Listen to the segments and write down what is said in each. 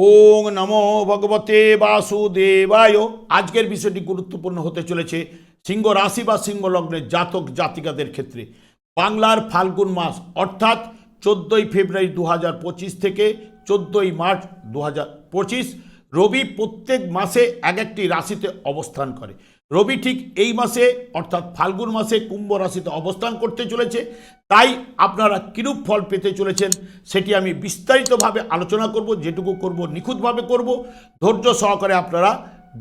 ওং নমো ভগবতে বাসুদেবায়। আজকের বিষয়টি গুরুত্বপূর্ণ হতে চলেছে সিংহ রাশি বা সিংহ লগ্নের জাতক জাতিকাদের ক্ষেত্রে। বাংলার ফাল্গুন মাস অর্থাৎ চোদ্দোই ফেব্রুয়ারি দু থেকে চোদ্দোই মার্চ দু রবি প্রত্যেক মাসে এক একটি রাশিতে অবস্থান করে। রবি ঠিক এই মাসে, অর্থাৎ ফাল্গুন মাসে কুম্ভ রাশিতে অবস্থান করতে চলেছে। তাই আপনারা কিরূপ ফল পেতে চলেছেন সেটি আমি বিস্তারিতভাবে আলোচনা করব, যেটুকু করব, নিখুঁতভাবে করব। ধৈর্য সহকারে আপনারা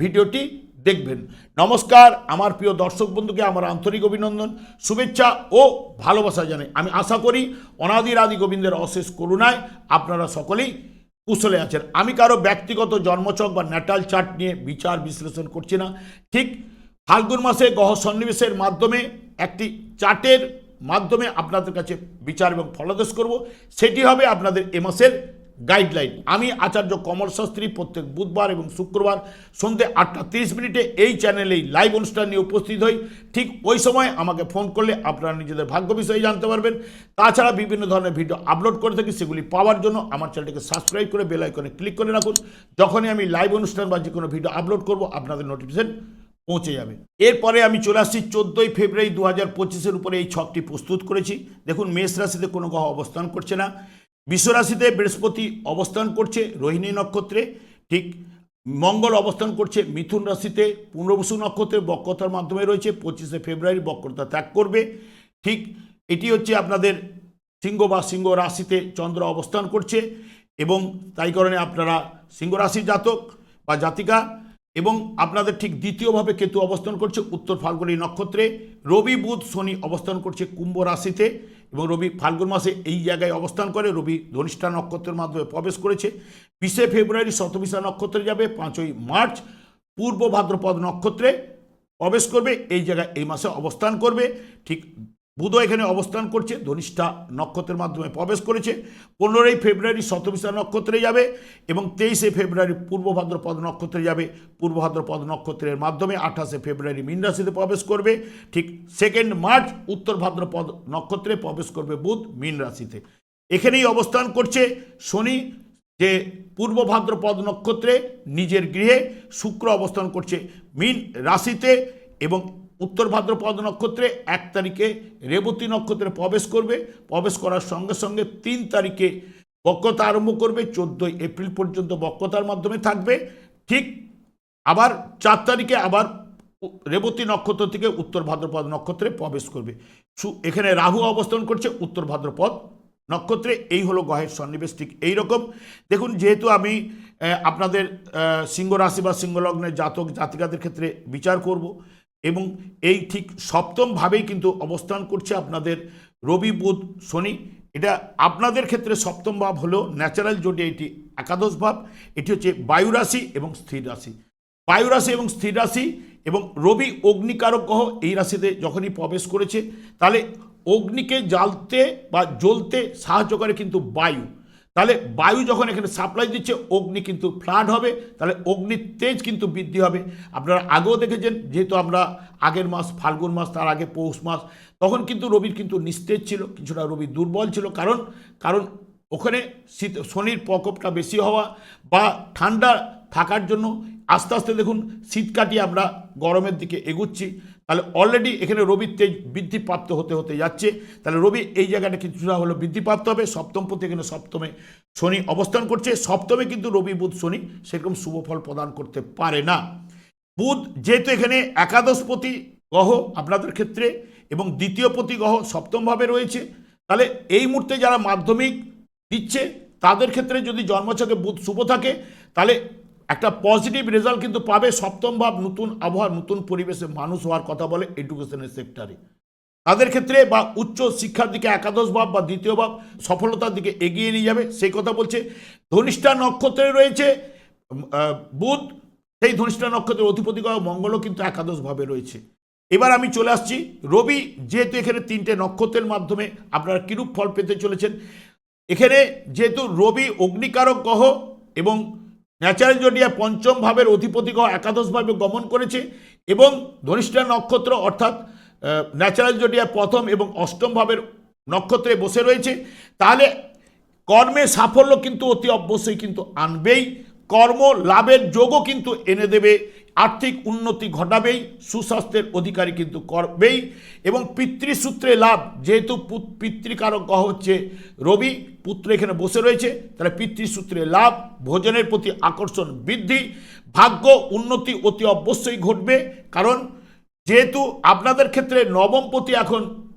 ভিডিওটি দেখবেন। নমস্কার, আমার প্রিয় দর্শক বন্ধুকে আমার আন্তরিক অভিনন্দন, শুভেচ্ছা ও ভালোবাসা জানাই। আমি আশা করি অনাদির আদি গোবিন্দের অশেষ করুণায় আপনারা সকলেই কুশলে আছেন। আমি কারও ব্যক্তিগত জন্মচক বা ন্যাটাল চার্ট নিয়ে বিচার বিশ্লেষণ করছি না। ঠিক ফাল্গুন মাসে গহ সন্নিবেশের মাধ্যমে একটি চার্টের মাধ্যমে আপনাদের কাছে বিচার এবং ফলাদেশ করব। সেটি হবে আপনাদের এ মাসের গাইডলাইন আমি আচার্য কমল শাস্ত্রী প্রত্যেক বুধবার এবং শুক্রবার সন্ধ্যে আটটা তিরিশ মিনিটে এই চ্যানেলেই লাইভ অনুষ্ঠান নিয়ে উপস্থিত হই। ঠিক ওই সময় আমাকে ফোন করলে আপনারা নিজেদের ভাগ্য বিষয়ে জানতে পারবেন। তাছাড়া বিভিন্ন ধরনের ভিডিও আপলোড করে থাকি, সেগুলি পাওয়ার জন্য আমার চ্যানেলটিকে সাবস্ক্রাইব করে বেল আইকনে ক্লিক করে রাখুন। যখনই আমি লাইভ অনুষ্ঠান বা যে কোনো ভিডিও আপলোড করব, আপনাদের নোটিফিকেশন পৌঁছে যাবে। এরপরে আমি চলে আসছি চোদ্দোই ফেব্রুয়ারি দু হাজার পঁচিশের উপরে এই ছকটি প্রস্তুত করেছি। দেখুন, মেষ রাশিতে কোনো গ্রহ অবস্থান করছে না। বিশ্বরাশিতে বৃহস্পতি অবস্থান করছে রোহিণী নক্ষত্রে। ঠিক, মঙ্গল অবস্থান করছে মিথুন রাশিতে পুনর্বসু নক্ষত্রে, বক্রতার মাধ্যমে রয়েছে। পঁচিশে ফেব্রুয়ারি বক্রতা ত্যাগ করবে। ঠিক, এটি হচ্ছে আপনাদের সিংহ বা সিংহ রাশিতে চন্দ্র অবস্থান করছে এবং তাই কারণে আপনারা সিংহ রাশির জাতক বা জাতিকা এবং আপনাদের ঠিক দ্বিতীয়ভাবে কেতু অবস্থান করছে উত্তর ফাল্গুনী নক্ষত্রে। রবি, বুধ, শনি অবস্থান করছে কুম্ভ রাশিতে এবং রবি ফাল্গুন মাসে এই জায়গায় অবস্থান করে। রবি ধনিষ্ঠা নক্ষত্রের মাধ্যমে প্রবেশ করেছে। বিশে ফেব্রুয়ারি শতবিশা নক্ষত্রে যাবে, পাঁচই মার্চ পূর্ব ভাদ্রপদ নক্ষত্রে প্রবেশ করবে। এই জায়গায় এই মাসে অবস্থান করবে। ঠিক বুধ এখানে অবস্থান করছে, ধনিষ্ঠা নক্ষত্রের মাধ্যমে প্রবেশ করেছে। পনেরোই ফেব্রুয়ারি শতবিশা নক্ষত্রে যাবে এবং তেইশে ফেব্রুয়ারি পূর্ব ভাদ্রপদ নক্ষত্রে যাবে। পূর্ব ভাদ্রপদ নক্ষত্রের মাধ্যমে আঠাশে ফেব্রুয়ারি মীন রাশিতে প্রবেশ করবে। ঠিক সেকেন্ড মার্চ উত্তর ভাদ্রপদ নক্ষত্রে প্রবেশ করবে বুধ মীন রাশিতে। এখানেই অবস্থান করছে শনি, যে পূর্ব ভাদ্রপদ নক্ষত্রে নিজের গৃহে শুক্র অবস্থান করছে মীন রাশিতে এবং উত্তর ভাদ্রপদ নক্ষত্রে এক তারিখে রেবতী নক্ষত্রে প্রবেশ করবে। প্রবেশ করার সঙ্গে সঙ্গে তিন তারিখে বক্রতা আরম্ভ করবে। চোদ্দোই এপ্রিল পর্যন্ত বক্রতার মাধ্যমে থাকবে। ঠিক আবার চার তারিখে আবার রেবতী নক্ষত্র থেকে উত্তর ভাদ্রপদ নক্ষত্রে প্রবেশ করবে। এখানে রাহু অবস্থান করছে উত্তর ভাদ্রপদ নক্ষত্রে। এই হলো গ্রহের সন্নিবেশ, ঠিক এইরকম। দেখুন, যেহেতু আমি আপনাদের সিংহ রাশি বা সিংহলগ্নের জাতক জাতিকাদের ক্ষেত্রে বিচার করব এবং এই ঠিক সপ্তমভাবেই কিন্তু অবস্থান করছে আপনাদের রবি, বুধ, শনি। এটা আপনাদের ক্ষেত্রে সপ্তম ভাব হলো ন্যাচারাল জোটে এটি একাদশ ভাব। এটি হচ্ছে বায়ু রাশি এবং স্থির রাশি। বায়ু রাশি এবং স্থির রাশি এবং রবি অগ্নিকারক গ্রহ এই রাশিতে যখনই প্রবেশ করেছে, তাহলে অগ্নিকে জ্বালতে বা জ্বলতে সাহায্য করে কিন্তু বায়ু। তাহলে বায়ু যখন এখানে সাপ্লাই দিচ্ছে, অগ্নি কিন্তু ফ্লাড হবে, তাহলে অগ্নির তেজ কিন্তু বৃদ্ধি হবে। আপনারা আগেও দেখেছেন, যেহেতু আমরা আগের মাস, ফাল্গুন মাস, তার আগে পৌষ মাস, তখন কিন্তু রবির কিন্তু নিস্তেজ ছিল, কিছুটা রবি দুর্বল ছিল। কারণ কারণ ওখানে শীত, শনির প্রকোপটা বেশি হওয়া বা ঠান্ডা থাকার জন্য আস্তে আস্তে দেখুন, শীত কাটিয়ে আমরা গরমের দিকে এগুচ্ছি। তাহলে অলরেডি এখানে রবির তেজ বৃদ্ধিপ্রাপ্ত হতে হতে যাচ্ছে। তাহলে রবি এই জায়গাটা কিছুটা হলো বৃদ্ধিপ্রাপ্ত হবে। সপ্তম পতি এখানে সপ্তমে শনি অবস্থান করছে। সপ্তমে কিন্তু রবি, বুধ, শনি সেরকম শুভ ফল প্রদান করতে পারে না। বুধ যেহেতু এখানে একাদশ একাদশপতি গ্রহ আপনাদের ক্ষেত্রে এবং দ্বিতীয় পতি গ্রহ সপ্তমভাবে রয়েছে, তাহলে এই মুহূর্তে যারা মাধ্যমিক দিচ্ছে, তাদের ক্ষেত্রে যদি জন্মছকে বুধ শুভ থাকে, তাহলে একটা পজিটিভ রেজাল্ট কিন্তু পাবে সপ্তম ভাব, নতুন আবহাওয়া, নতুন পরিবেশে মানুষ হওয়ার কথা বলে এডুকেশনের সেক্টরে তাদের ক্ষেত্রে বা উচ্চ শিক্ষার দিকে একাদশ ভাব বা দ্বিতীয় ভাব সফলতার দিকে এগিয়ে নিয়ে যাবে। সেই কথা বলছে ধনিষ্ঠা নক্ষত্রে রয়েছে বুধ, সেই ধনিষ্ঠা নক্ষত্রের অধিপতি মঙ্গলও কিন্তু একাদশভাবে রয়েছে। এবার আমি চলে আসছি, রবি যেহেতু এখানে তিনটে নক্ষত্রের মাধ্যমে আপনারা কিরূপ ফল পেতে চলেছেন, এখানে যেহেতু রবি অগ্নিকারক গ্রহ এবং ন্যাচারাল জোডিয়া পঞ্চম ভাবের অধিপতি গ্রহ একাদশভাবে গমন করেছে এবং ধনিষ্ঠা নক্ষত্র অর্থাৎ ন্যাচারাল জোডিয়া প্রথম এবং অষ্টম ভাবের নক্ষত্রে বসে রয়েছে। তাহলে কর্মে সাফল্য কিন্তু অতি অবশ্যই কিন্তু আনবেই। কর্ম লাভের যোগও কিন্তু এনে দেবে। আর্থিক উন্নতি ঘটাবেই, সুস্বাস্থ্যের অধিকারী কিন্তু করবেই এবং পিতৃসূত্রে লাভ। যেহেতু পুত- পিতৃকারক গ্রহ হচ্ছে রবি, পুত্র এখানে বসে রয়েছে, তাহলে পিতৃসূত্রে লাভ, ভোজনের প্রতি আকর্ষণ বৃদ্ধি, ভাগ্য উন্নতি অতি অবশ্যই ঘটবে। কারণ যেহেতু আপনাদের ক্ষেত্রে নবমপতি এখন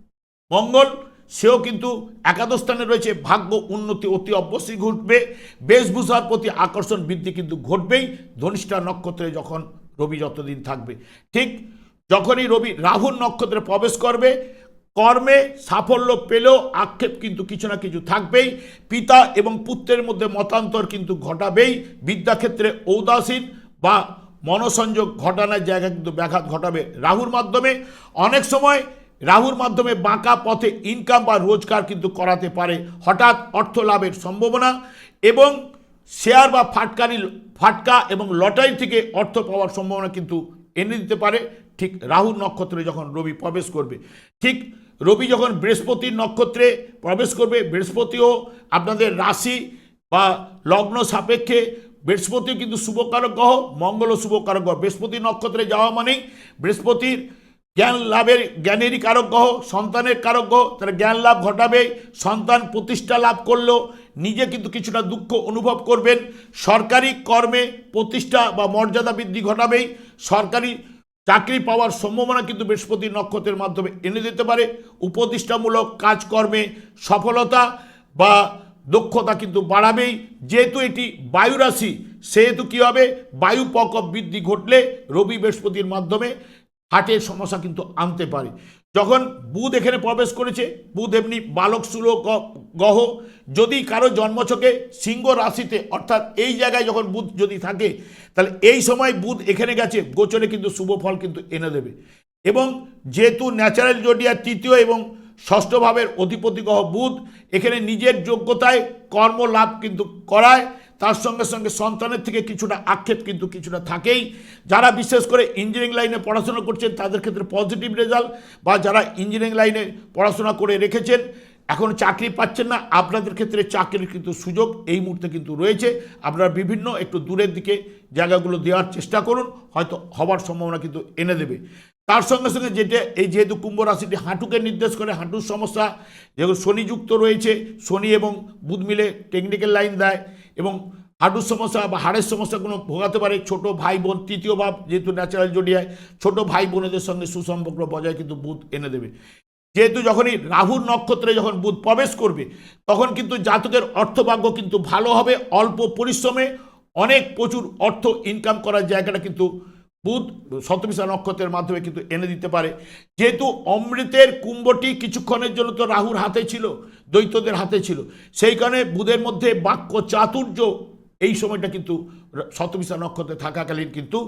মঙ্গল, সেও কিন্তু একাদশ স্থানে রয়েছে, ভাগ্য উন্নতি অতি অবশ্যই ঘটবে, বেশভূষার প্রতি আকর্ষণ বৃদ্ধি কিন্তু ঘটবেই। ধনিষ্ঠা নক্ষত্রে যখন রবি যতদিন থাকবে। ঠিক যখনই রবি, রাহুর নক্ষত্রে প্রবেশ করবে, কর্মে সাফল্য পেলেও আক্ষেপ কিন্তু কিছু না কিছু থাকবেই। পিতা এবং পুত্রের মধ্যে মতান্তর কিন্তু ঘটাবেই। বিদ্যাক্ষেত্রে ঔদাসীন বা মনসংযোগ ঘটানোর জায়গায় কিন্তু ব্যাঘাত ঘটাবে রাহুর মাধ্যমে। অনেক সময় রাহুর মাধ্যমে বাঁকা পথে ইনকাম বা রোজগার কিন্তু করাতে পারে। হঠাৎ অর্থ লাভের সম্ভাবনা এবং শেয়ার বা ফাটকারি, ফাটকা এবং লটারি থেকে অর্থ পাওয়ার সম্ভাবনা কিন্তু এনে দিতে পারে। ঠিক রাহুর নক্ষত্রে যখন রবি প্রবেশ করবে, ঠিক রবি যখন বৃহস্পতির নক্ষত্রে প্রবেশ করবে, বৃহস্পতিও আপনাদের রাশি বা লগ্ন সাপেক্ষে, বৃহস্পতিও কিন্তু শুভকারক গ্রহ, মঙ্গলও শুভকারক গ্রহ। বৃহস্পতি নক্ষত্রে যাওয়া মানেই বৃহস্পতির জ্ঞান লাভের, জ্ঞানেরই কারক গ্রহ, সন্তানের কারক গ্রহ। তারা জ্ঞান লাভ ঘটাবে, সন্তান প্রতিষ্ঠা লাভ করলেও নিজে কিন্তু কিছুটা দুঃখ অনুভব করবেন। সরকারি কর্মে প্রতিষ্ঠা বা মর্যাদা বৃদ্ধি ঘটাবেই সরকারি চাকরি পাওয়ার সম্ভাবনা কিন্তু বৃহস্পতি নক্ষত্রের মাধ্যমে এনে দিতে পারে। উপদেষ্টামূলক কাজকর্মে সফলতা বা দক্ষতা কিন্তু বাড়াবেই। যেহেতু এটি বায়ু রাশি, সেহেতু কী হবে? বায়ু প্রকোপ বৃদ্ধি ঘটলে রবি বৃহস্পতির মাধ্যমে হার্টের সমস্যা কিন্তু আনতে পারে। যখন বুধ এখানে প্রবেশ করেছে, বুধ এমনি বালক সুলক গ্রহ, যদি কারও জন্মছকে সিংহ রাশিতে, অর্থাৎ এই জায়গায় যখন বুধ যদি থাকে, তাহলে এই সময় বুধ এখানে গেছে, গোচরে কিন্তু শুভ ফল কিন্তু এনে দেবে। এবং যেহেতু ন্যাচারাল জোডিয়ার তৃতীয় এবং ষষ্ঠ ভাবের অধিপতি গ্রহ বুধ, এখানে নিজের যোগ্যতায় কর্ম লাভ কিন্তু করায় তার সঙ্গে সঙ্গে সন্তানের থেকে কিছুটা আক্ষেপ কিন্তু কিছুটা থাকেই। যারা বিশেষ করে ইঞ্জিনিয়ারিং লাইনে পড়াশোনা করছেন, তাদের ক্ষেত্রে পজিটিভ রেজাল্ট বা যারা ইঞ্জিনিয়ারিং লাইনে পড়াশোনা করে রেখেছেন, এখন চাকরি পাচ্ছেন না, আপনাদের ক্ষেত্রে চাকরির কিন্তু সুযোগ এই মুহূর্তে কিন্তু রয়েছে। আপনারা বিভিন্ন একটু দূরের দিকে জায়গাগুলো দেওয়ার চেষ্টা করুন, হয়তো হবার সম্ভাবনা কিন্তু এনে দেবে। তার সঙ্গে সঙ্গে যেটা, এই যেহেতু কুম্ভ রাশিটি হাঁটুকে নির্দেশ করে, হাঁটুর সমস্যা, যেহেতু শনিযুক্ত রয়েছে, শনি এবং বুধ মিলে টেকনিক্যাল লাইন দেয় এবং হাঁটুর সমস্যা বা হাড়ের সমস্যাগুলো ভোগাতে পারে। ছোট ভাই বোন, তৃতীয় ভাব যেহেতু ন্যাচারাল জড়িয়ায় ছোট ভাই বোনেদের সঙ্গে সুসম্পর্ক বজায় কিন্তু বুধ এনে দেবে। যেহেতু যখনই রাহুর নক্ষত্রে যখন বুধ প্রবেশ করবে, তখন কিন্তু জাতকের অর্থভাগ্য কিন্তু ভালো হবে। অল্প পরিশ্রমে অনেক প্রচুর অর্থ ইনকাম করার জায়গাটা কিন্তু বুধ শতবিশা নক্ষত্রের মাধ্যমে কিন্তু এনে দিতে পারে। যেহেতু অমৃতের কুম্ভটি কিছুক্ষণের জন্য তো রাহুর হাতে ছিল দৈত্যদের হাতে ছিল, সেই কারণে বুধের মধ্যে বাক্য চাতুর্য এই সময়টা কিন্তু শতবিশা নক্ষত্রে থাকাকালীন কিন্তু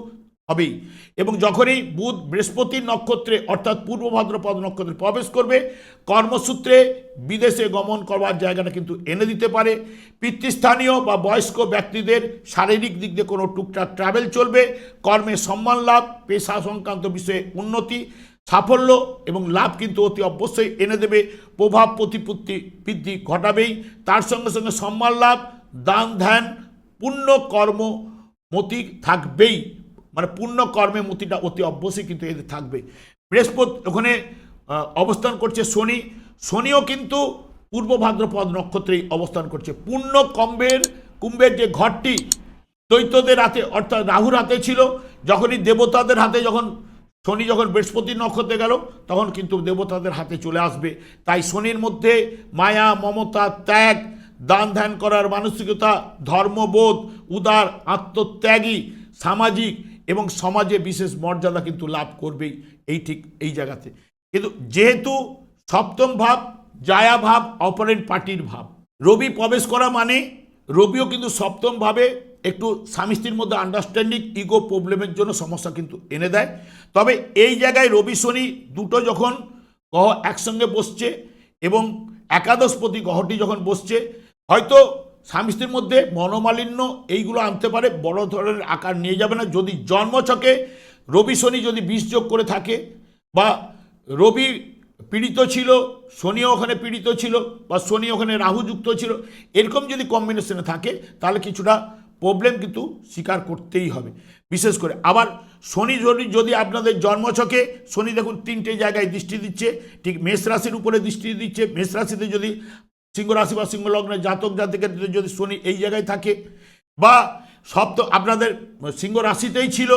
হবেই। এবং যখনই বুধ বৃহস্পতির নক্ষত্রে, অর্থাৎ পূর্ব ভাদ্রপদ নক্ষত্রে প্রবেশ করবে, কর্মসূত্রে বিদেশে গমন করবার জায়গাটা কিন্তু এনে দিতে পারে। পিতৃস্থানীয় বা বয়স্ক ব্যক্তিদের শারীরিক দিক দিয়ে কোনো টুকটাক ট্রাভেল চলবে। কর্মে সম্মান লাভ, পেশা সংক্রান্ত বিষয়ে উন্নতি, সাফল্য এবং লাভ কিন্তু অতি অবশ্যই এনে দেবে। প্রভাব প্রতিপত্তি বৃদ্ধি ঘটাবেই। তার সঙ্গে সঙ্গে সম্মান লাভ, দান ধ্যান, পুণ্য কর্ম মতি থাকবেই। মানে পূর্ণ কর্মে মতিটা অতি অবশ্যই কিন্তু এদের থাকবে। বৃহস্পতি, ওখানে অবস্থান করছে শনি। শনিও কিন্তু পূর্ব ভাদ্রপদ নক্ষত্রেই অবস্থান করছে। পূর্ণ কম্বের কুম্ভের যে ঘরটি দৈত্যদের হাতে, অর্থাৎ রাহুর হাতে ছিল, যখনই দেবতাদের হাতে যখন শনি যখন বৃহস্পতির নক্ষত্রে গেল, তখন কিন্তু দেবতাদের হাতে চলে আসবে। তাই শনির মধ্যে মায়া, মমতা, ত্যাগ, দান ধ্যান করার মানসিকতা, ধর্মবোধ, উদার, আত্মত্যাগী, সামাজিক এবং সমাজে বিশেষ মর্যাদা কিন্তু লাভ করবেই, এই ঠিক এই জায়গাতে। কিন্তু যেহেতু সপ্তম ভাব, জায়া ভাব অপারেন্ট পার্টির ভাব, রবি প্রবেশ করা মানে রবিও কিন্তু সপ্তম ভাবে একটু স্বামী স্ত্রীর মধ্যে আন্ডারস্ট্যান্ডিং ইগো প্রবলেমের জন্য সমস্যা কিন্তু এনে দেয়। তবে এই জায়গায় রবি শনি দুটো যখন গ্রহ একসঙ্গে বসছে এবং একাদশপতি গ্রহটি যখন বসছে, হয়তো স্বামী স্ত্রীর মধ্যে মনোমালিন্য এইগুলো আনতে পারে, বড় ধরনের আকার নিয়ে যাবে না। যদি জন্মছকে রবি শনি যদি বিষ যোগ করে থাকে বা রবি পীড়িত ছিল, শনিও ওখানে পীড়িত ছিল বা শনি ওখানে রাহু যুক্ত ছিল, এরকম যদি কম্বিনেশনে থাকে, তাহলে কিছুটা প্রবলেম কিন্তু স্বীকার করতেই হবে। বিশেষ করে আবার শনি যদি যদি আপনাদের জন্মছকে, শনি দেখুন তিনটে জায়গায় দৃষ্টি দিচ্ছে, ঠিক মেষ রাশির উপরে দৃষ্টি দিচ্ছে, মেষ রাশিতে যদি সিংহ রাশি বা সিংহ লগ্নের জাতক জাতিকের যদি শনি এই জায়গায় থাকে, বা সপ্ত আপনাদের সিংহ রাশিতেই ছিল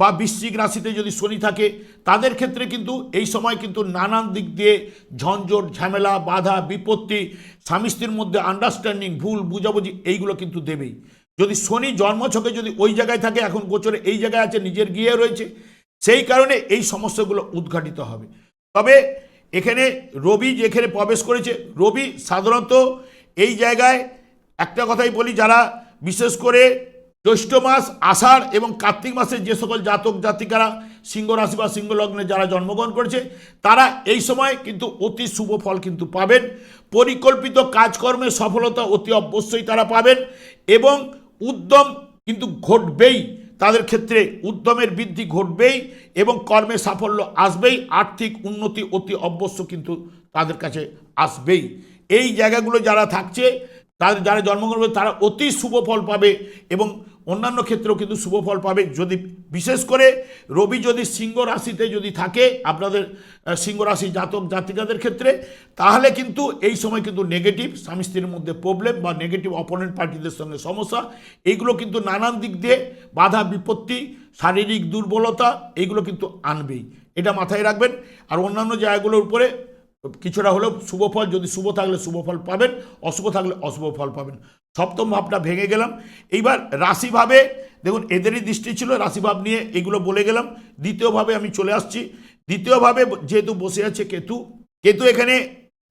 বা বৃশ্চিক রাশিতে যদি শনি থাকে, তাদের ক্ষেত্রে কিন্তু এই সময় কিন্তু নানান দিক দিয়ে ঝঞ্ঝট, ঝামেলা, বাধা, বিপত্তি, স্বামী স্ত্রীর মধ্যে আন্ডারস্ট্যান্ডিং ভুল, বুঝাবুঝি, এইগুলো কিন্তু দেবেই। যদি শনি জন্মছকে যদি ওই জায়গায় থাকে, এখন গোচরে এই জায়গায় আছে, নিজের গিয়ে রয়েছে, সেই কারণে এই সমস্যাগুলো উদ্ঘাটিত হবে। তবে এখানে রবি যেখানে প্রবেশ করেছে, রবি সাধারণত এই জায়গায় একটা কথাই বলি, যারা বিশেষ করে জ্যৈষ্ঠ মাস, আষাঢ় এবং কার্তিক মাসের যে সকল জাতক জাতিকারা সিংহ রাশি বা সিংহ লগ্নে যারা জন্মগ্রহণ করেছে, তারা এই সময় কিন্তু অতি শুভ ফল কিন্তু পাবেন। পরিকল্পিত কাজকর্মে সফলতা অতি অবশ্যই তারা পাবেন এবং উদ্যম কিন্তু ঘটবেই। তাদের ক্ষেত্রে উদ্যমের বৃদ্ধি ঘটবেই এবং কর্মে সাফল্য আসবেই, আর্থিক উন্নতি অতি অবশ্য কিন্তু তাদের কাছে আসবেই। এই জায়গাগুলো যারা থাকছে, তাদের যারা জন্মগ্রহণ তারা অতি শুভ ফল পাবে এবং অন্যান্য ক্ষেত্রেও কিন্তু শুভ ফল পাবে। যদি বিশেষ করে রবি যদি সিংহ রাশিতে যদি থাকে, আপনাদের সিংহ রাশি জাতক জাতিকাদের ক্ষেত্রে, তাহলে কিন্তু এই সময় কিন্তু নেগেটিভ স্বামী স্ত্রীর মধ্যে প্রবলেম বা নেগেটিভ অপোনেন্ট পার্টিদের সঙ্গে সমস্যা এইগুলো কিন্তু নানান দিক দিয়ে বাধা বিপত্তি, শারীরিক দুর্বলতা এইগুলো কিন্তু আনবেই। এটা মাথায় রাখবেন। আর অন্যান্য জায়গাগুলোর উপরে কিছুটা হলেও শুভ ফল যদি শুভ থাকলে শুভ ফল পাবেন অশুভ থাকলে অশুভ ফল পাবেন। সপ্তম ভাবটা ভেঙে গেলাম। এইবার রাশিভাবে দেখুন এদেরই দৃষ্টি ছিল রাশিভাব নিয়ে এগুলো বলে গেলাম। দ্বিতীয়ভাবে আমি চলে আসছি। দ্বিতীয়ভাবে যেহেতু বসে আছে কেতু কেতু এখানে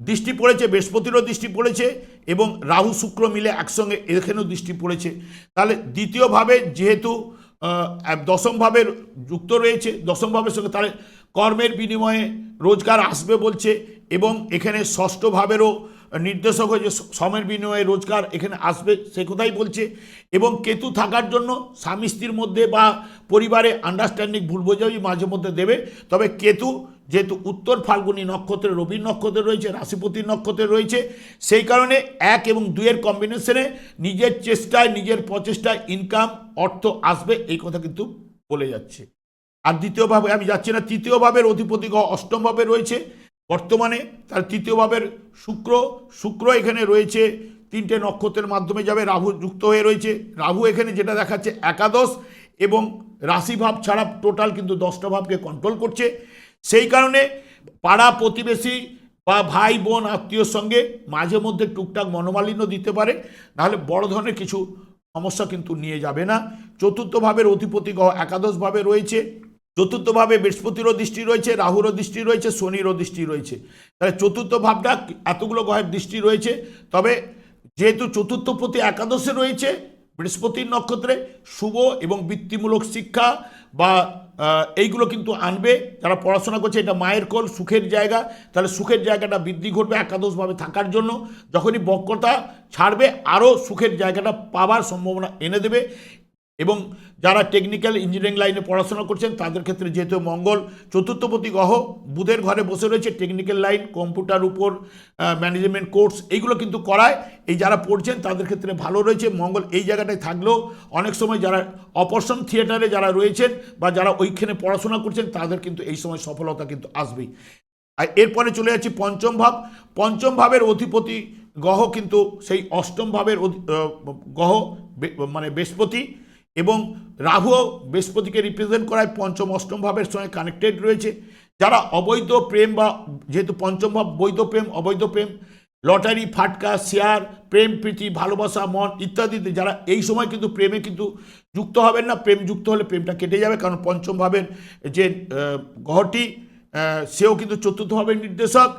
দৃষ্টি পড়েছে বৃহস্পতিরও দৃষ্টি পড়েছে এবং রাহু শুক্র মিলে একসঙ্গে এখানেও দৃষ্টি পড়েছে। তাহলে দ্বিতীয়ভাবে যেহেতু আহ, দশম ভাবের যুক্ত রয়েছে দশম ভাবের সঙ্গে তাহলে কর্মের বিনিময়ে রোজগার আসবে বলছে এবং এখানে ষষ্ঠ ভাবেরও নির্দেশক হয়েছে সমের বিনিময়ে রোজগার এখানে আসবে সে কথাই বলছে। এবং কেতু থাকার জন্য স্বামী স্ত্রীর মধ্যে বা পরিবারে আন্ডারস্ট্যান্ডিং ভুল বোঝাবুঝি মাঝে মধ্যে দেবে। তবে কেতু যেহেতু উত্তর ফাল্গুনী নক্ষত্রে রবির নক্ষত্রে রয়েছে, রাশিপতির নক্ষত্রে রয়েছে, সেই কারণে এক এবং দুইয়ের কম্বিনেশনে নিজের চেষ্টায়, নিজের প্রচেষ্টায় ইনকাম অর্থ আসবে, এই কথা কিন্তু বলে যাচ্ছে। আর দ্বিতীয়ভাবে আমি যাচ্ছি না, তৃতীয় ভাবের অধিপতি গ্রহ অষ্টম ভাবে রয়েছে। বর্তমানে তার তৃতীয় ভাবের শুক্র শুক্র এখানে রয়েছে, তিনটে নক্ষত্রের মাধ্যমে যাবে, রাহু যুক্ত হয়ে রয়েছে। রাহু এখানে যেটা দেখাচ্ছে একাদশ এবং রাশিভাব ছাড়া টোটাল কিন্তু দশটা ভাবকে কন্ট্রোল করছে। সেই কারণে পাড়া প্রতিবেশী বা ভাই, বোন আত্মীয়র সঙ্গে মাঝে মধ্যে টুকটাক মনোমালিন্য দিতে পারে। নাহলে বড় ধরনের কিছু সমস্যা কিন্তু নিয়ে যাবে না। চতুর্থ ভাবের অধিপতি গ্রহ একাদশভাবে রয়েছে। চতুর্থভাবে বৃহস্পতিরও দৃষ্টি রয়েছে, রাহুরও দৃষ্টি রয়েছে, শনিরও দৃষ্টি রয়েছে। তাহলে চতুর্থ ভাবটা এতগুলো গ্রহের দৃষ্টি রয়েছে। তবে যেহেতু চতুর্থ প্রতি একাদশে রয়েছে, বৃহস্পতির নক্ষত্রে শুভ এবং বৃত্তিমূলক শিক্ষা বা এইগুলো কিন্তু আনবে। যারা পড়াশোনা করছে, এটা মায়ের কোল, সুখের জায়গা। তাহলে সুখের জায়গাটা বৃদ্ধি ঘটবে একাদশভাবে থাকার জন্য। যখনই বক্রতা ছাড়বে, আরও সুখের জায়গাটা পাওয়ার সম্ভাবনা এনে দেবে। এবং যারা টেকনিক্যাল ইঞ্জিনিয়ারিং লাইনে পড়াশোনা করছেন, তাদের ক্ষেত্রে যেহেতু মঙ্গল, চতুর্থপতি গ্রহ, বুধের ঘরে বসে রয়েছে টেকনিক্যাল লাইন কম্পিউটার উপর ম্যানেজমেন্ট কোর্স এইগুলো কিন্তু করায়। এই যারা পড়ছেন, তাদের ক্ষেত্রে ভালো রয়েছে। মঙ্গল এই জায়গাটায় থাকলেও অনেক সময় যারা অপারেশন থিয়েটারে যারা রয়েছেন বা যারা ওইখানে পড়াশোনা করছেন, তাদের কিন্তু এই সময় সফলতা কিন্তু আসবেই। আর এরপরে চলে যাচ্ছি পঞ্চম ভাব। পঞ্চম ভাবের অধিপতি গ্রহ কিন্তু সেই অষ্টম ভাবের গ্রহ মানে বৃহস্পতি। এবং রাহু বৃহস্পতিকে রিপ্রেজেন্ট করায় পঞ্চম, অষ্টম ভাবের সঙ্গে কানেক্টেড রয়েছে। যারা অবৈধ প্রেম বা যেহেতু পঞ্চম ভাব, বৈধ প্রেম, অবৈধ প্রেম, লটারি, ফাটকা শেয়ার প্রেম, প্রীতি, ভালোবাসা, মন ইত্যাদিতে যারা এই সময় কিন্তু প্রেমে কিন্তু যুক্ত হবেন না। প্রেম যুক্ত হলে প্রেমটা কেটে যাবে কারণ পঞ্চম ভাবের যে গ্রহটি সেও কিন্তু চতুর্থ ভাবের নির্দেশক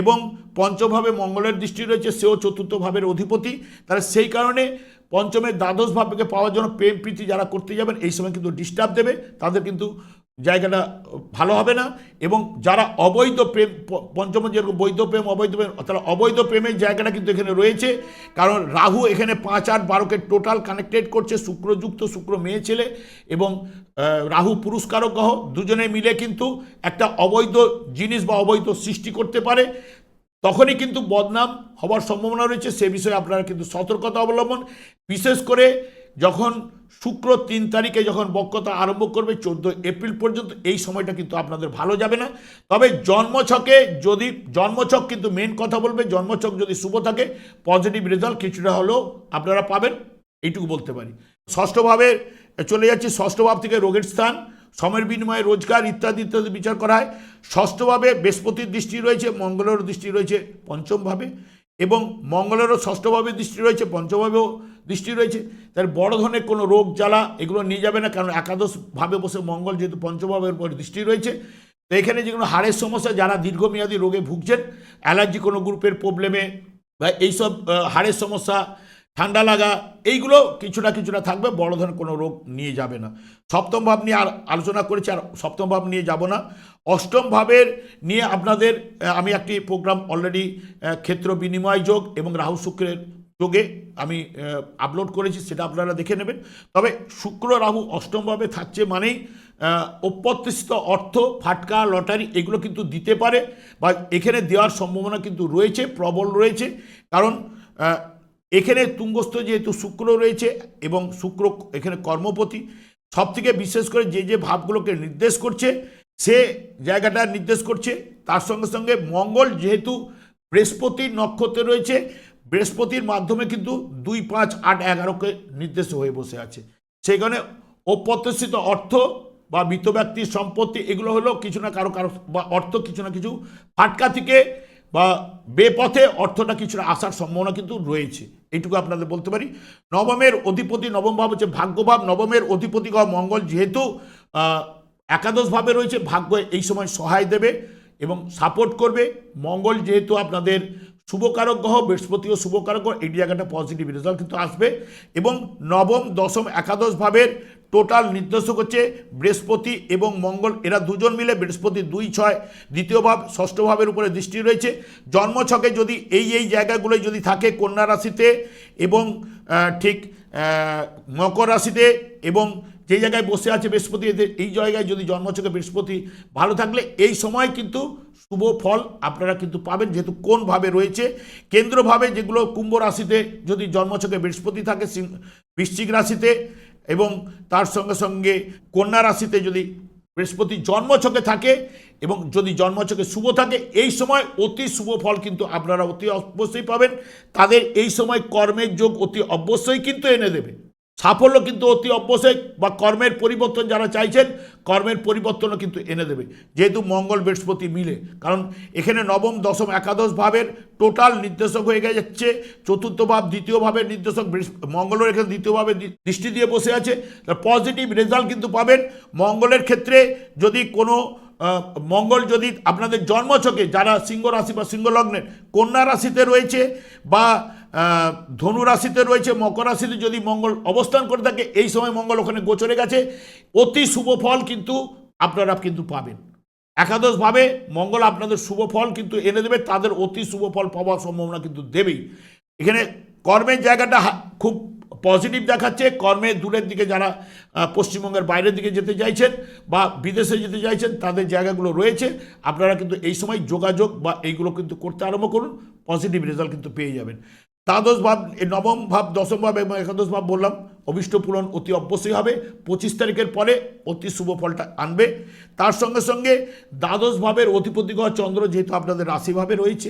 এবং পঞ্চমভাবে মঙ্গলের দৃষ্টি রয়েছে, সেও চতুর্থ ভাবের অধিপতি। তাহলে সেই কারণে পঞ্চমের দ্বাদশ ভাবকে পাওয়ার জন্য প্রেম, প্রীতি যারা করতে যাবেন, এই সময় কিন্তু ডিস্টার্ব দেবে। তাদের কিন্তু জায়গাটা ভালো হবে না। এবং যারা অবৈধ প্রেম পঞ্চম যেরকম বৈধ প্রেম, অবৈধ প্রেম তারা অবৈধ প্রেমের জায়গাটা কিন্তু এখানে রয়েছে। কারণ রাহু এখানে পাঁচ আট বারোকে টোটাল কানেক্টেড করছে, শুক্রযুক্ত, শুক্র মেয়ে ছেলে এবং রাহু পুরস্কারক গ্রহ, দুজনে মিলে কিন্তু একটা অবৈধ জিনিস বা অবৈধ সৃষ্টি করতে পারে। তখনই কিন্তু বদনাম হওয়ার সম্ভাবনা রয়েছে। সে বিষয়ে আপনারা কিন্তু সতর্কতা অবলম্বন। বিশেষ করে যখন শুক্র তিন তারিখে যখন বক্রতা আরম্ভ করবে, চোদ্দ এপ্রিল পর্যন্ত, এই সময়টা কিন্তু আপনাদের ভালো যাবে না। তবে জন্মছকে যদি, জন্মছক কিন্তু মেন কথা বলবে, জন্মছক যদি শুভ থাকে পজিটিভ রেজাল্ট কিছুটা হলেও আপনারা পাবেন। এইটুকু বলতে পারি। ষষ্ঠভাবে চলে যাচ্ছে। ষষ্ঠ ভাব থেকে রোগের স্থান। সময়ের বিনিময়ে রোজগার ইত্যাদি ইত্যাদি বিচার করা হয়। ষষ্ঠভাবে বৃহস্পতির দৃষ্টি রয়েছে, মঙ্গলেরও দৃষ্টি রয়েছে, পঞ্চমভাবে। এবং মঙ্গলেরও ষষ্ঠভাবে দৃষ্টি রয়েছে, পঞ্চমভাবেও দৃষ্টি রয়েছে। তার বড় ধরনের কোনো রোগ, জ্বালা এগুলো নিয়ে যাবে না, কারণ একাদশভাবে বসে মঙ্গল যেহেতু পঞ্চমভাবের উপর দৃষ্টি রয়েছে। তো এখানে যেগুলো হাড়ের সমস্যা, যারা দীর্ঘমেয়াদী রোগে ভুগছেন, অ্যালার্জি কোনো গ্রুপের প্রবলেমে বা এইসব হাড়ের সমস্যা ঠান্ডা লাগা, এইগুলো কিছুটা কিছুটা থাকবে, বড় ধরনের কোনো রোগ নিয়ে যাবে না। সপ্তম ভাব নিয়ে আর আলোচনা করেছি আর সপ্তম ভাব নিয়ে যাব না। অষ্টম ভাবের নিয়ে আপনাদের আমি একটি প্রোগ্রাম অলরেডি ক্ষেত্র বিনিময় যোগ এবং রাহু শুক্রের যোগে আমি আপলোড করেছি, সেটা আপনারা দেখে নেবেন। তবে শুক্র রাহু অষ্টমভাবে থাকছে মানেই অপ্রত্যাশিত অর্থ, ফাটকা, লটারি, এগুলো কিন্তু দিতে পারে বা এখানে দেওয়ার সম্ভাবনা কিন্তু রয়েছে, প্রবল রয়েছে। কারণ এখানে তুঙ্গস্থ যেহেতু শুক্র রয়েছে এবং শুক্র এখানে কর্মপতি সব থেকে বিশেষ করে যে যে ভাবগুলোকে নির্দেশ করছে, সে জায়গাটা নির্দেশ করছে। তার সঙ্গে সঙ্গে মঙ্গল যেহেতু বৃহস্পতির নক্ষত্রে রয়েছে, বৃহস্পতির মাধ্যমে কিন্তু দুই, পাঁচ, আট, এগারোকে নির্দেশ হয়ে বসে আছে। সেইখানে অপ্রত্যাশিত অর্থ বা মৃত ব্যক্তির সম্পত্তি, এগুলো হলো কিছু না কারও কারও বা অর্থ কিছু না কিছু। ফাটকা থেকে বা বেপথে অর্থটা কিছুটা আসার সম্ভাবনা কিন্তু রয়েছে। এইটুকু আপনাদের বলতে পারি। নবমের অধিপতি, নবম ভাব হচ্ছে ভাগ্যভাব। নবমের অধিপতি মঙ্গল যেহেতু একাদশভাবে রয়েছে, ভাগ্য এই সময় সহায় দেবে এবং সাপোর্ট করবে। মঙ্গল যেহেতু আপনাদের শুভকারক গ্রহ, বৃহস্পতিও শুভকারক গ্রহ, এই জায়গাটা পজিটিভ রেজাল্ট কিন্তু আসবে। এবং নবম, দশম, একাদশ ভাবের টোটাল নির্দেশক হচ্ছে বৃহস্পতি এবং মঙ্গল। এরা দুজন মিলে বৃহস্পতি দুই ছয়। দ্বিতীয় ভাব, ষষ্ঠ ভাবের উপরে দৃষ্টি রয়েছে। জন্মছকে যদি এই এই জায়গাগুলোয় যদি থাকে কন্যা রাশিতে এবং ঠিক মকর রাশিতে এবং যে জায়গায় বসে আছে বৃহস্পতি এই জায়গায় যদি জন্মছকে বৃহস্পতি ভালো থাকলে এই সময় কিন্তু শুভ ফল আপনারা কিন্তু পাবেন যেহেতু কোনভাবে রয়েছে। কেন্দ্রভাবে যেগুলো কুম্ভ রাশিতে যদি জন্মছকে বৃহস্পতি থাকে বৃশ্চিক রাশিতে এবং তার সঙ্গে সঙ্গে কন্যা রাশিতে যদি বৃহস্পতি জন্মছকে থাকে এবং যদি জন্মছকে শুভ থাকে, এই সময় অতি শুভ ফল কিন্তু আপনারা অতি অবশ্যই পাবেন। তাদের এই সময় কর্মের যোগ অতি অবশ্যই কিন্তু এনে দেবে। সাফল্য কিন্তু অতি অবশ্যই বা কর্মের পরিবর্তন যারা চাইছেন, কর্মের পরিবর্তনও কিন্তু এনে দেবে। যেহেতু মঙ্গল বৃহস্পতি মিলে, কারণ এখানে নবম, দশম, একাদশ ভাবের টোটাল নির্দেশক হয়ে যাচ্ছে চতুর্থ ভাব, দ্বিতীয় ভাবের নির্দেশক মঙ্গলের এখানে দ্বিতীয় ভাবে দৃষ্টি দিয়ে বসে আছে। পজিটিভ রেজাল্ট কিন্তু পাবেন। মঙ্গলের ক্ষেত্রে যদি কোনো মঙ্গল যদি আপনাদের জন্মছকে, যারা সিংহ রাশি বা সিংহ লগ্নের, কন্যা রাশিতে রয়েছে বা ধনু রাশিতে রয়েছে, মকর রাশিতে যদি মঙ্গল অবস্থান করে থাকে, এই সময় মঙ্গল ওখানে গোচরে গেছে। অতি শুভ ফল কিন্তু আপনারা কিন্তু পাবেন। একাদশভাবে মঙ্গল আপনাদের শুভ ফল কিন্তু এনে দেবে, তাদের অতি শুভ ফল পাওয়ার সম্ভাবনা কিন্তু দেবেই। এখানে কর্মের জায়গাটা খুব পজিটিভ দেখাচ্ছে, কর্মে দূরের দিকে যারা পশ্চিমবঙ্গের বাইরের দিকে যেতে চাইছেন বা বিদেশে যেতে চাইছেন, তাদের জায়গাগুলো রয়েছে। আপনারা কিন্তু এই সময় যোগাযোগ বা এইগুলো কিন্তু করতে আরম্ভ করুন পজিটিভ রেজাল্ট কিন্তু পেয়ে যাবেন। দ্বাদশ ভাব নবম ভাব, দশম ভাব এবং একাদশ ভাব বললাম, অভিষ্ট পূরণ অতি অবশ্যই হবে। পঁচিশ তারিখের পরে অতি শুভ ফলটা আনবে। তার সঙ্গে সঙ্গে দ্বাদশ ভাবের অধিপতি গ্রহ চন্দ্র যেহেতু আপনাদের রাশিভাবে রয়েছে,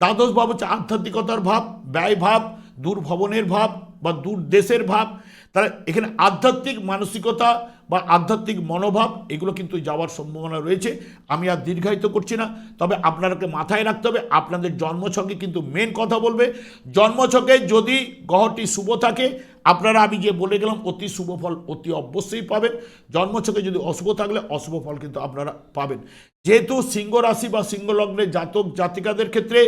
দ্বাদশ ভাব হচ্ছে আধ্যাত্মিকতার ভাব, ব্যয় ভাব, দূরভবনের ভাব বা দূর দেশের ভাব তারা এখানে আধ্যাত্মিক মানসিকতা বা আধ্যাত্মিক মনোভাব, এগুলো কিন্তু যাওয়ার সম্ভাবনা রয়েছে। আমি আর দীর্ঘায়িত করছি না। তবে আপনারাকে মাথায় রাখতে হবে, আপনাদের জন্মছকে কিন্তু মেন কথা বলবে। জন্মছকে যদি গ্রহটি শুভ থাকে, আপনারা আমি যে বলে গেলাম, অতি শুভ ফল অতি অবশ্যই পাবেন। জন্মছকে যদি অশুভ থাকলে, অশুভ ফল কিন্তু আপনারা পাবেন। যেহেতু সিংহ রাশি বা সিংহ লগ্নের জাতক জাতিকাদের ক্ষেত্রে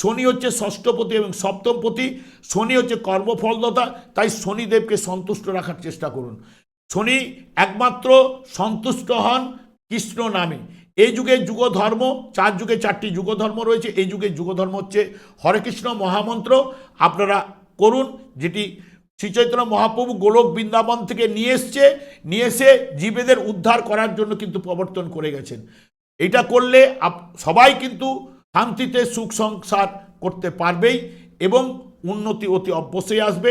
শনি হচ্ছে ষষ্ঠপতি এবং সপ্তমপতি। শনি হচ্ছে কর্মফলদাতা, তাই শনিদেবকে সন্তুষ্ট রাখার চেষ্টা করুন। শনি একমাত্র সন্তুষ্ট হন কৃষ্ণ নামে। এই যুগে যুগ ধর্ম চার যুগে চারটি যুগ ধর্ম রয়েছে। এই যুগে যুগ ধর্ম হচ্ছে হরে কৃষ্ণ মহামন্ত্র। আপনারা করুন, যেটি শ্রী চৈতন্য মহাপ্রভু গোলক বৃন্দাবন থেকে নিয়ে এসছে। নিয়ে এসে জীবেদের উদ্ধার করার জন্য কিন্তু প্রবর্তন করে গেছেন। এটা করলে সবাই কিন্তু শান্তিতে সুখ সংসার করতে পারবেই এবং উন্নতি অতি অবশ্যই আসবে।